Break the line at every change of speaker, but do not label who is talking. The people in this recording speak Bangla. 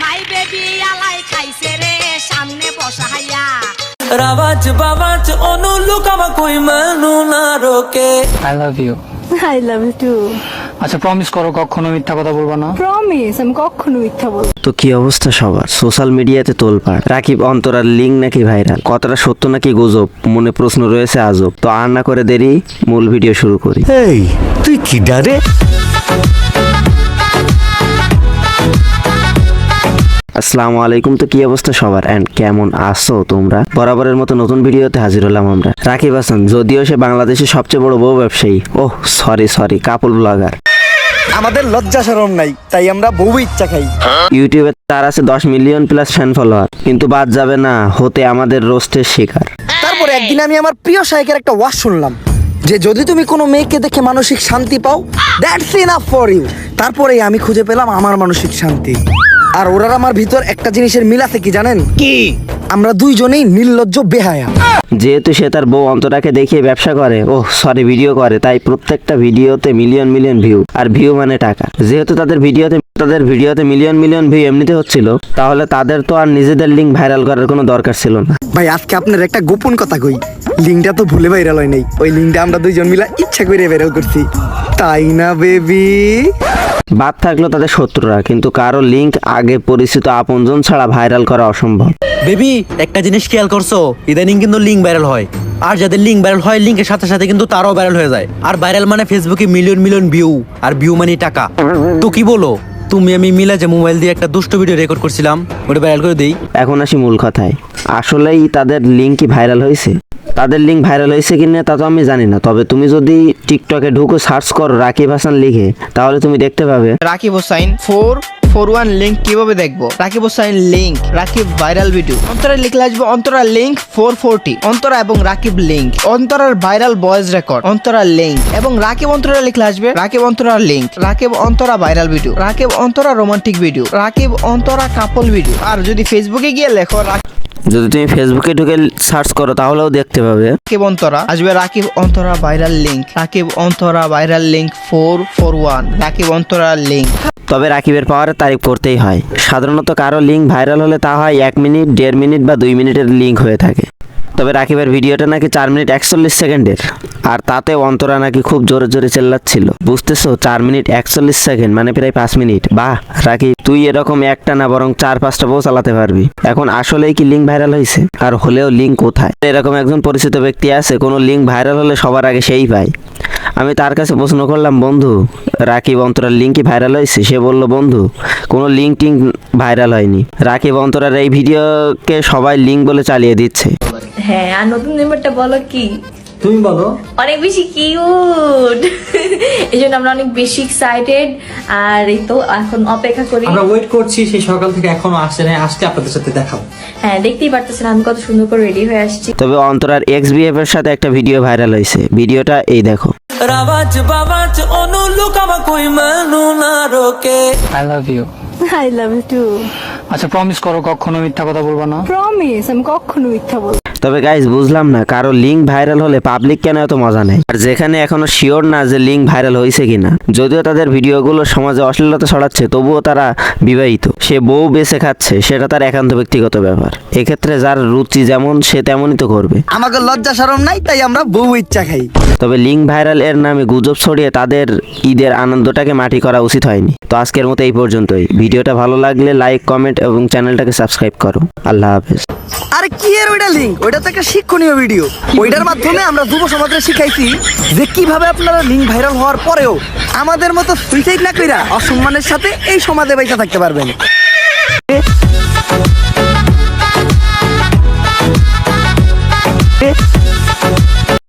জামাই বেবি আলাই খাইছে রে সামনে বসাইয়া
রাবাজ বাবাজ অনু কই মানু না রোকে।
I love you
I love you too
আচ্ছা প্রমিস করো কখনো মিথ্যা কথা বলবা না।
প্রমিস আমি কখনো মিথ্যা বলব
তো কি অবস্থা সবার? সোশ্যাল মিডিয়াতে তোলপাড়। রাকিব অন্তরার লিঙ্ক নাকি ভাইরাল কতটা সত্য নাকি গুজব? মনে প্রশ্ন রয়েছে আজব। তো আর না করে দেরি মূল ভিডিও শুরু করি।
এই তুই কি ডারে?
আসসালামু আলাইকুম। তো কি অবস্থা সবার? এন্ড কেমন আছো তোমরা? বরাবরের মতো নতুন ভিডিওতে হাজির হলাম আমরা। রাকিব হাসান যদিও সে বাংলাদেশের সবচেয়ে বড় বউ ব্যবসায়ী। Oh sorry sorry couple blogger.
আমাদের লজ্জা শরম নাই তাই আমরা বউ ইচ্ছা খাই।
ইউটিউবে তার আছে দশ মিলিয়ন প্লাস ফ্যান ফলোয়ার কিন্তু বাদ যাবে না হতে আমাদের রোস্টের শিকার।
তারপরে একদিন আমি আমার প্রিয় শায়কের একটা ওয়াজ শুনলাম যে যদি তুমি কোনো মেয়েকে দেখে মানসিক শান্তি পাও দ্যাটস ইনাফ ফর ইউ তারপরে আমি খুঁজে পেলাম আমার মানসিক শান্তি। আর ওরার আমার ভিতর একটা জিনিসের মিল আছে কি জানেন? কি? আমরা দুইজনেই নির্লজ্জ বেহায়া।
যেহেতু সে তার বউ অন্তরাকে দেখিয়ে ব্যবসা করে ও সরি ভিডিও করে তাই প্রত্যেকটা ভিডিওতে মিলিয়ন মিলিয়ন ভিউ আর ভিউ মানে টাকা। যেহেতু তাদের ভিডিওতে তাদের ভিডিওতে মিলিয়ন মিলিয়ন ভিউ এমনিতে হচ্ছিল তাহলে তাদের তো আর নিজেদের লিঙ্ক ভাইরাল করার কোনো দরকার ছিল না।
ভাই আজকে আপনার একটা গোপন কথা কই। লিঙ্কটা তো ভুলে ভাইরাল হয় নাই। ওই লিঙ্কটা আমরা দুইজন মিলা ইচ্ছা করে ভাইরাল করছি। তাই না বেবি
বাদ থাকল তাদের শত্রুরা কিন্তু কারও লিঙ্ক আগে পরিচিত আপনজন ছাড়া ভাইরাল করা অসম্ভব।
বেবি একটা জিনিস খেয়াল করছ ইদানিং কিন্তু লিঙ্ক ভাইরাল হয়। আর যাদের লিঙ্ক ভাইরাল হয় লিঙ্কের সাথে সাথে কিন্তু তারাও ভাইরাল হয়ে যায়। আর ভাইরাল মানে ফেসবুকে মিলিয়ন মিলিয়ন ভিউ আর ভিউ মানে টাকা। তো কি বলো তুমি আমি মিলা যে মোবাইল দিয়ে একটা দুষ্ট ভিডিও রেকর্ড করছিলাম ওটা ভাইরাল করে দিই।
এখন আসি মূল কথায়। আসলেই তাদের লিঙ্ক কি ভাইরাল হয়েছে? তাদের লিঙ্ক ভাইরাল হয়েছে কি না তা তো আমি জানি না। তবে তুমি যদি টিকটকে ঢুকো সার্চ করো রাকিব হাসান লিখে, তাহলে তুমি দেখতে পাবে।
Rakib Hossain four four one link কীভাবে দেখব? Rakib Hossain link Rakib viral video Antara লিখলে আসবে Antara link four forty Antara এবং Rakib link অন্তরার viral voice record Antara link এবং রাকিব অন্তরা লিখলে আসবে, Rakib Antara link Rakib Antara viral video Rakib Antara romantic video Rakib Antara couple video আর যদি ফেসবুকে গিয়ে লেখো
যদি তুমি ফেসবুকে ঢুকে সার্চ করো তাহলেও দেখতে পাবে।
রাকিব অন্তরা আসবে Rakib Antara viral link Rakib Antara viral link four four one Rakib Antara link
তবে রাকিবের পাওয়ারের তারিফ করতেই হয়। সাধারণত কারও লিঙ্ক ভাইরাল হলে তা হয় এক মিনিট দেড় মিনিট বা দুই মিনিটের লিঙ্ক হয়ে থাকে। তবে রাকিবের ভিডিওটা নাকি চার মিনিট একচল্লিশ সেকেন্ডের। আর তাতে অন্তরা নাকি খুব জোরে জোরে চেল্লাচ্ছিল। বুঝতেছো, চার মিনিট একচল্লিশ সেকেন্ড মানে প্রায় পাঁচ মিনিট। বাহ, রাকিব, তুই এরকম একটা না, বরং চার পাঁচটা বউ চালাতে পারবি। এখন আসলেই কি লিঙ্ক ভাইরাল হয়েছে আর হলেও লিঙ্ক কোথায়? এরকম একজন পরিচিত ব্যক্তি আছে, কোনো লিঙ্ক ভাইরাল হলে সবার আগে সেই পায়। আমি তার কাছে প্রশ্ন করলাম, বন্ধু, রাকিব অন্তরার লিঙ্ক কি ভাইরাল হয়েছে সে বলল, বন্ধু, কোনো লিঙ্ক টিঙ্ক ভাইরাল হয়নি। রাকিব অন্তরার এই ভিডিওকে সবাই লিঙ্ক বলে চালিয়ে দিচ্ছে।
হ্যাঁ আর নতুন মেম্বারটা বলো কি?
তুমি বলো।
অনেক বেশি কিউট এই জন্য আমরা অনেক বেশি এক্সাইটেড আর এই তো এখন অপেক্ষা করি।
আমরা ওয়েট করছি সেই সকাল থেকে এখনও আসছে না আজকে আপনাদের সাথে দেখাবো।
হ্যাঁ দেখতেই পারতেছেন আমি কত সুন্দর করে রেডি হয়ে আসছি।
তবে অন্তরার এক্স বিএফ এর সাথে একটা ভিডিও ভাইরাল হয়েছে। ভিডিওটা এই দেখো।
রাবাজ বাবাজ অনু লুকাবা কই মানু না রোকে।
I love you
I love you too
আচ্ছা প্রমিস করো কখনো মিথ্যা কথা বলবা না।
প্রমিস আমি কখনো মিথ্যা বলব না।
তবে গাইজ বুঝলাম না, কারও লিঙ্ক ভাইরাল হলে পাবলিক কেন এত মজা নেয়? আর যেখানে এখনও শিওর না যে লিঙ্ক ভাইরাল হয়েছে কিনা, যদিও তাদের ভিডিওগুলো সমাজে অশ্লীলতা ছড়াচ্ছে, তবুও তারা বিবাহিত। সে বউ বেছে খাচ্ছে, সেটা তার একান্ত ব্যক্তিগত ব্যাপার। এক্ষেত্রে যার রুচি যেমন, সে তেমনই তো করবে।
আমাকে লজ্জা সরম নাই, তাই আমরা বউ ইচ্ছা খাই।
তবে লিঙ্ক ভাইরাল এর নামে গুজব ছড়িয়ে তাদের ঈদের আনন্দটাকে মাটি করা উচিত হয়নি। তো আজকের মতো এই পর্যন্তই। ভিডিওটা ভালো লাগলে লাইক, কমেন্ট এবং চ্যানেলটাকে সাবস্ক্রাইব করো। আল্লাহ হাফেজ।
আর কি এর ওইটা লিঙ্ক ওইটা তো একটা শিক্ষণীয় ভিডিও ওইটার মাধ্যমে আমরা যুব সমাজে শিখাইছি যে কীভাবে আপনারা লিঙ্ক ভাইরাল হওয়ার পরেও আমাদের মতো সুইসাইড না কইরা অসম্মানের সাথে এই সমাজে বেঁচে থাকতে পারবেন।